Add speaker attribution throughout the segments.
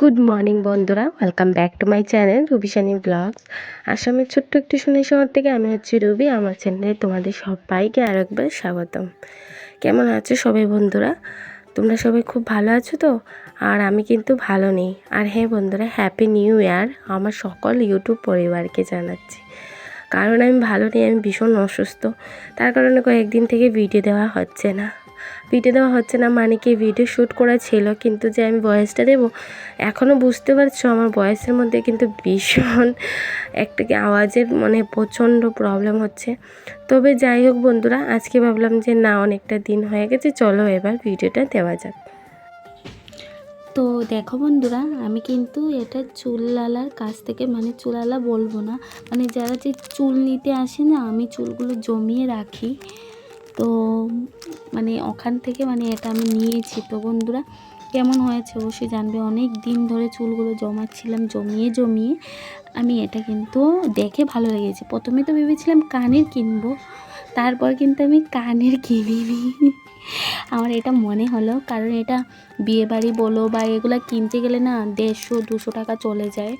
Speaker 1: Good morning বন্ধুরা। Welcome back to my channel Rubishani blogs আসামের ছোট্ট একটি শুনে শহর থেকে আমি হচ্ছি রুবি আমার চ্যানেলে তোমাদের সবাইকে আর একবার স্বাগতম। কেমন আছো সবাই বন্ধুরা? তোমরা সবাই খুব ভালো আছো তো? আর আমি কিন্তু ভালো নেই। আর হ্যাঁ বন্ধুরা হ্যাপি নিউ ইয়ার আমার সকল ইউটিউব পরিবারকে জানাচ্ছি। কারণ আমি ভালো নেই, আমি ভীষণ অসুস্থ। তার কারণে কয়েকদিন থেকে ভিডিও দেওয়া হচ্ছে না। ভিডিও দেওয়া হচ্ছে না। মানে কি ভিডিও শ্যুট করা ছিল, কিন্তু যে আমি ভয়েসটা দেবো এখনও বুঝতে পারছ? আমার বয়সের মধ্যে কিন্তু ভীষণ একটা আওয়াজের মানে প্রচণ্ড প্রবলেম হচ্ছে। তবে যাই হোক বন্ধুরা, আজকে ভাবলাম যে না, অনেকটা দিন হয়ে গেছে, চলো এবার ভিডিওটা দেওয়া যাক।
Speaker 2: তো দেখো বন্ধুরা, আমি কিন্তু এটা চুলওয়ালার কাছ থেকে মানে চুলওয়ালা বলব না মানে যারা যে চুল নিতে আসে না, আমি চুলগুলো জমিয়ে রাখি। তো মানে ওখান থেকে মানে এটা আমি নিয়েছি। তো বন্ধুরা, কেমন হয়েছে অবশ্যই জানবে। অনেক দিন ধরে চুলগুলো জমাচ্ছিলাম, জমিয়ে জমিয়ে আমি এটা কিন্তু দেখে ভালো লেগেছে। প্রথমে তো ভেবেছিলাম কানের কিনবো, তারপর কিন্তু আমি কানের কিনিনি। আমার এটা মনে হলো, কারণ এটা বিয়েবাড়ি বলো বা এগুলো কিনতে গেলে না দেড়শো, দুশো টাকা চলে যায়,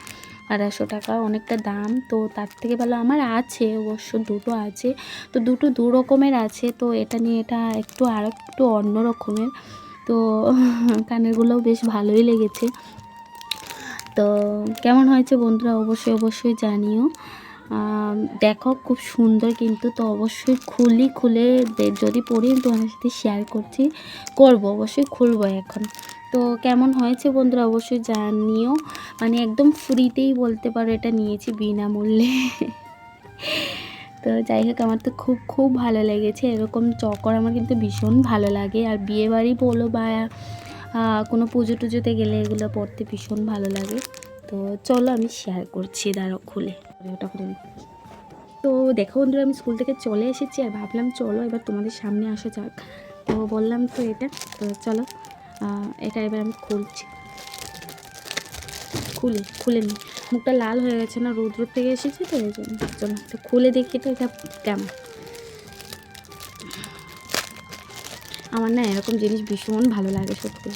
Speaker 2: আড়াইশো টাকা অনেকটা দাম। তো তার থেকে ভালো আমার আছে, অবশ্য দুটো আছে। তো দুটো দু রকমের আছে, তো এটা নিয়ে এটা একটু আর একটু অন্য রকমের। তো কানেরগুলোও বেশ ভালোই লেগেছে। তো কেমন হয়েছে বন্ধুরা? অবশ্যই অবশ্যই জানিও। দেখো, খুব সুন্দর কিন্তু তো অবশ্যই খুলি, খুলে যদি পড়ি তোমাদের সাথে শেয়ার করছি, করব, অবশ্যই খুলবো এখন। তো কেমন হয়েছে বন্ধুরা, অবশ্যই জানিও। মানে একদম ফ্রিতেই বলতে পারো, এটা নিয়েছি বিনামূল্যে। তো যাই হোক, আমার তো খুব খুব ভালো লেগেছে। এরকম চকর আমার কিন্তু ভীষণ ভালো লাগে। আর বিয়েবাড়ি বলো বা কোনো পুজো টুজোতে গেলে এগুলো পড়তে ভীষণ ভালো লাগে। তো চলো, আমি শেয়ার করছি দাঁড়ো খুলে। ওটা করে। তো দেখো বন্ধুরা, আমি স্কুল থেকে চলে এসেছি আর ভাবলাম চলো এবার তোমাদের সামনে আসা যাক। তো বললাম তো এটা, তো চলো এটা এবার আমি খুলছি। খুলে খুলে নিই মুখটা লাল হয়ে গেছে না, রোদ রোদ থেকে এসেছি তো এই জন্য। চলো, তো খুলে দেখি তো এটা কেমন। আমার না এরকম জিনিস ভীষণ ভালো লাগে সত্যি।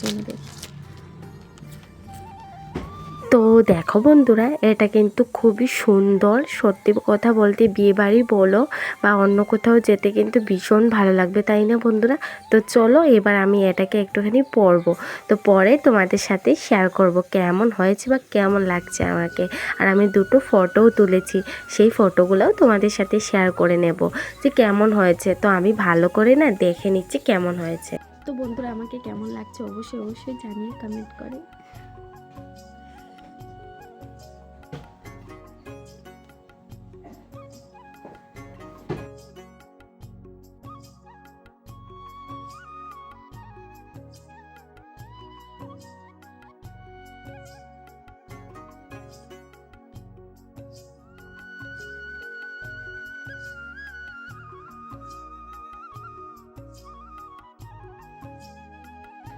Speaker 2: চলো দেখি।
Speaker 1: তো দেখো বন্ধুরা, এটা কিন্তু খুবই সুন্দর। সত্যি কথা বলতে বিয়েবাড়ি বলো বা অন্য কোথাও যেতে কিন্তু ভীষণ ভালো লাগবে, তাই না বন্ধুরা? তো চলো এবার আমি এটাকে একটুখানি পরবো। তো পরে তোমাদের সাথে শেয়ার করব কেমন হয়েছে বা কেমন লাগছে আমাকে। আর আমি দুটো ফটোও তুলেছি, সেই ফটোগুলোও তোমাদের সাথে শেয়ার করে নেব যে কেমন হয়েছে। তো আমি ভালো করে না দেখে নিচ্ছি কেমন হয়েছে।
Speaker 2: তো বন্ধুরা, আমাকে কেমন লাগছে অবশ্যই অবশ্যই জানিয়ে কমেন্ট করে।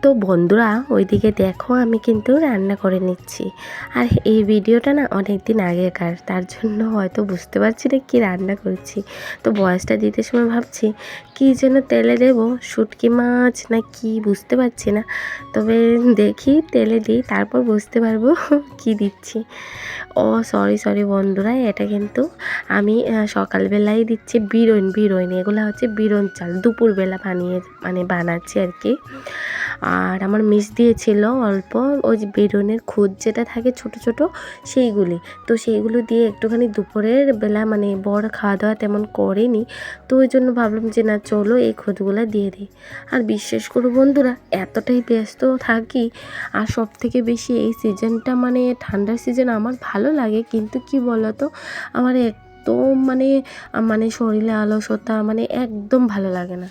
Speaker 1: তো বন্ধুরা ওইদিকে দেখো আমি কিন্তু রান্না করে নিচ্ছি। আর এই ভিডিওটা না অনেক দিন আগেকার তার জন্য হয়তো বুঝতে পারছি না কী রান্না করছি। তো বয়সটা দিতে সময় ভাবছি কী যেন তেলে দেবো শুটকি মাছ না কি বুঝতে পারছি না। তবে দেখি তেলে দিই তারপর বুঝতে পারব কি দিচ্ছি। ও সরি সরি বন্ধুরা এটা কিন্তু আমি আহ, সকালবেলায় দিচ্ছি বিরন বিরন এগুলো হচ্ছে বিরন চাল। দুপুরবেলা বানিয়ে মানে বানাচ্ছি আর কি। আর আমার মিস দিয়েছিল অল্প ওই বেরোনের খুদ যেটা থাকে ছোট ছোট, সেইগুলি। তো সেইগুলো দিয়ে একটুখানি দুপুরের বেলা মানে বড় খাওয়া দাওয়া তেমন করেনি। তো ওই জন্য ভাবলাম যে, না, চলো এই খুদগুলো দিয়ে দিই। আর বিশ্বাস করো বন্ধুরা, এতটাই ব্যস্ত থাকি আর সব থেকে বেশি এই সিজনটা মানে ঠান্ডার সিজন আমার ভালো লাগে। কিন্তু কি বলতো, আমার একদম মানে মানে শরীরে আলসতা মানে একদম ভালো লাগে না।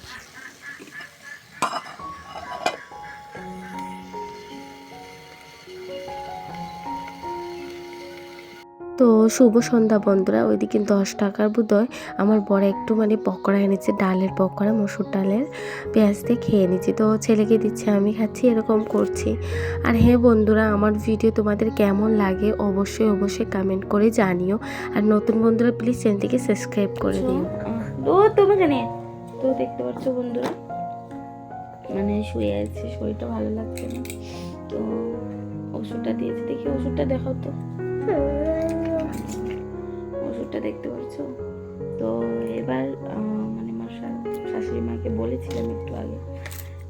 Speaker 1: তো শুভ সন্ধ্যা বন্ধুরা, ওইদিকে দশ টাকার বোধহয় আমার বড় একটু মানে পকোড়া এনেছে, ডালের পকোড়া, মসুর ডালের পেঁয়াজ দিয়ে খেয়ে নিচ্ছি। তো ছেলেকে দিচ্ছে, আমি খাচ্ছি, এরকম করছি। আর হ্যাঁ বন্ধুরা, আমার ভিডিও তোমাদের কেমন লাগে অবশ্যই অবশ্যই কমেন্ট করে জানিও। আর নতুন বন্ধুরা প্লিজ চ্যানেলটিকে সাবস্ক্রাইব করে দিও।
Speaker 2: ও তুমি জানে তো দেখতে পাচ্ছ বন্ধুরা মানে শুয়ে আছে, শরীরটা ভালো লাগছে না। তো ওষুধটা দিয়েছে, দেখি ওষুধটা দেখাও তো। ওষুধটা দেখতে পাচ্ছ তো এবার মানে আমার শাশুড়ি মাকে বলেছিলাম একটু আগে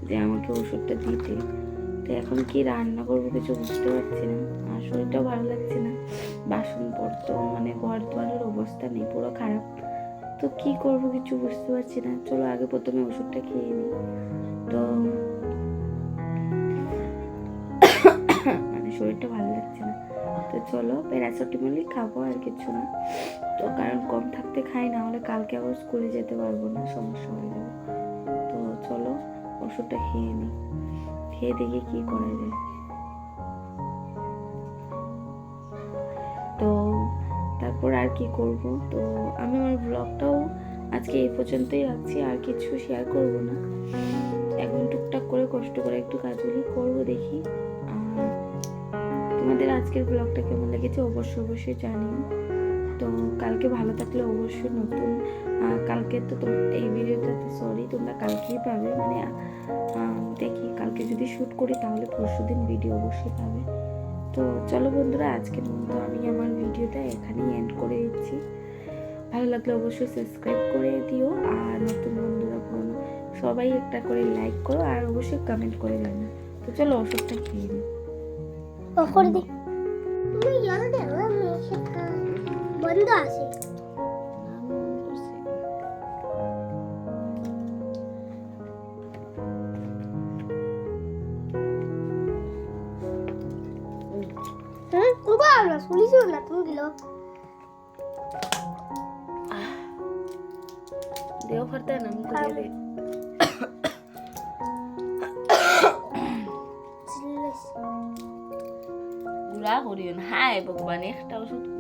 Speaker 2: যে আমাকে ওষুধটা দিতে। তো এখন কি রান্না করব কিছু বুঝতে পারছি না। আর শরীরটাও ভালো লাগছে না। বাসন পড়তো মানে ঘর দুয়ারের অবস্থা নেই, পুরো খারাপ। তো কি করব কিছু বুঝতে পারছি না। চলো আগে প্রথমে ওষুধটা খেয়ে নিই। তো চলো প্যারাসিটামলই খাব আর কিছু না। তো কারণ কম থাকতে খাই, না হলে কালকে আবার স্কুলে যেতে পারব না, সমস্যা হয়ে যাবে। তো চলো, ওষুধটা খেয়ে নিই খেয়ে দেখি কি করা যায়। তো তারপর আর কি করব? তো আমি আমার ব্লগটাও আজকে এই পর্যন্তই রাখছি, আর কিছু শেয়ার করব না। এখন টুকটাক করে কষ্ট করে একটু কাজগুলি করব দেখি, আর তোমাদের আজকের ব্লগটা কেমন লেগেছে অবশ্যই অবশ্যই জানিও। তো কালকে ভালো থাকলে অবশ্যই নতুন কালকে তো এই ভিডিওতে সরি তোমরা কালকেই পাবে। মানে দেখি, কালকে যদি শ্যুট করি তাহলে পরশু দিন ভিডিও অবশ্যই পাবে। তো চলো বন্ধুরা, আজকের মতো আমি আমার ভিডিওটা এখানেই এন্ড করে দিচ্ছি। ভালো লাগলে অবশ্যই সাবস্ক্রাইব করে দিও, আর নতুন বন্ধুরা পুরনো, সবাই একটা করে লাইক করো, আর অবশ্যই কমেন্ট করে জানো তো চলো ওষুধটা খেয়ে নিই।
Speaker 3: করে দে তুমি জানো দেখো আমি বন্ধ আছে
Speaker 2: দেও ফরতে না মুখ দিয়ে দে করিও না হায় ভগবান একটা ওষুধ